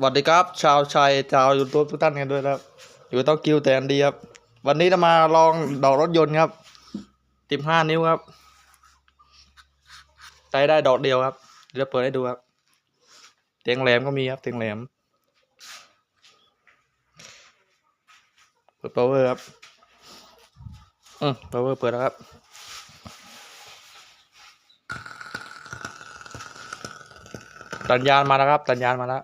วัสดีครับ ชาวชายชาวยูทูบทุกท่านกันด้วยครับ อยู่ต้องกิวแต่นดีครับ วันนี้จะมาลองดอกรถยนต์ครับติมห้านิ้วครับใช้ได้ดอกเดียวครับเดี๋ยวเปิดให้ดูครับเตียงแหลมก็มีครับเตียงแหลมเปิด power ครับอืม power เปิดแล้วครับสัญญาณมาแล้วครับสัญญาณมาแล้ว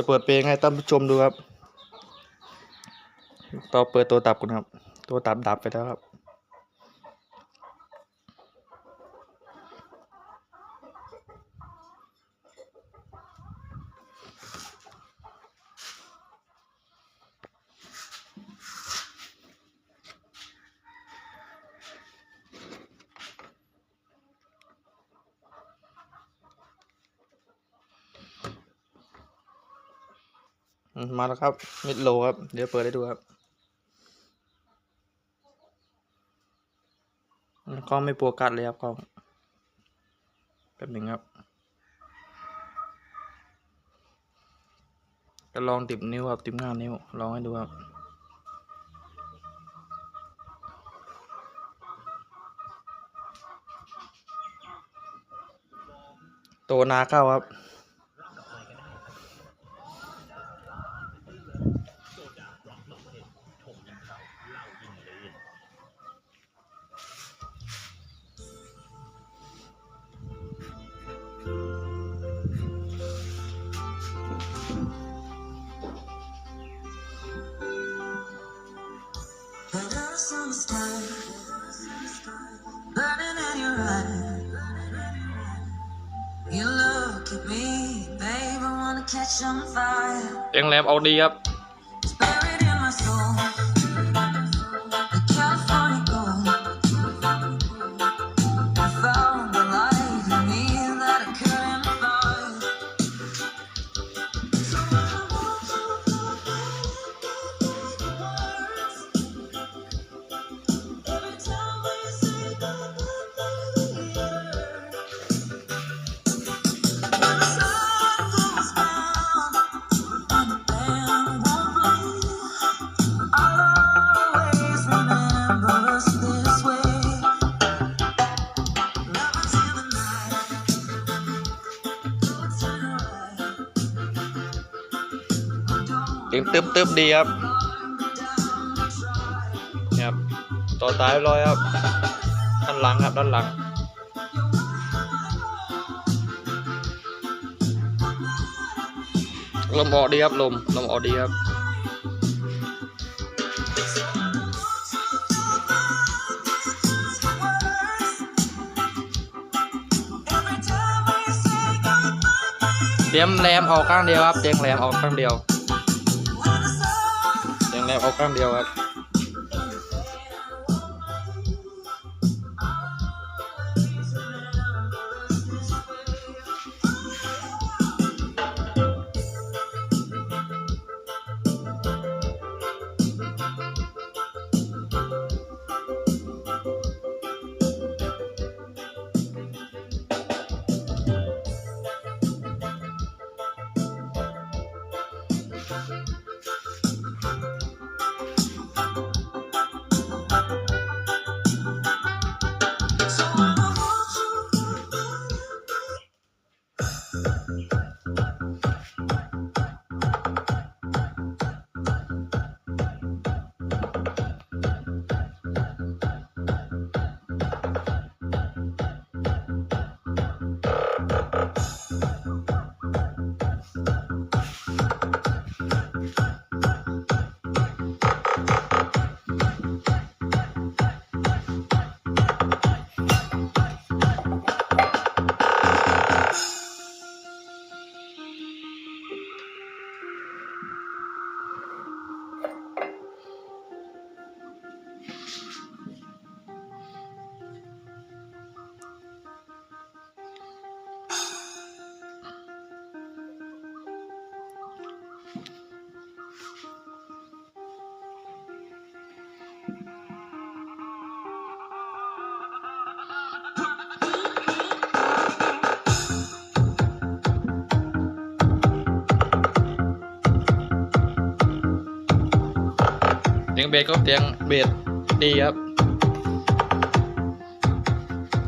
จะเปิดเพลงให้ท่านผู้ชมดูครับต่อเปิดตัวตับกันครับ ตัวตับดับไปแล้วครับ มาแล้วครับ มิดโลครับ เดี๋ยวเปิดให้ดูครับกล้องไม่โฟกัสเลยครับกล้องแป๊บหนึ่งครับจะลองติบนิ้วครับติบห้านิ้ว ลองให้ดูครับโตนาเข้าครับ sky, burning in your eye. You look at me, babe. I wanna catch on fire. เตียงแรมเอาดีครับ It's buried in my soul. เสียงตึบตึบดีครับครับต่อตายเรียบร้อยครับด้านหลังครับด้านหลังลมออกดีครับลมลมออกดีครับเตรียมแรมออกข้างเดียวครับเตียงแรมออกข้างเดียว เตียงแรมออกข้างเดียวครับ สียงเบสก็เสียงเบสดีครับ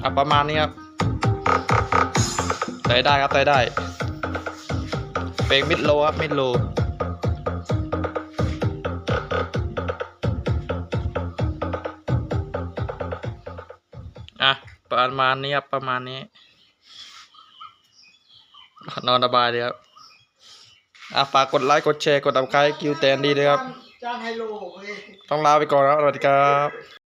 อะประมาณนี้ครับใส่ได้ครับใส่ได้ เพลงมิดโลครับมิดโลอะประมาณนี้ครับประมาณนี้ นอนสบายดีครับอะฝากกดไลค์กดแชร์กดติดตามใครคิวแตนดีด้วยครับ จ้างไฮโลเว้ยต้องลาไปก่อนแล้วสวัสดีครับ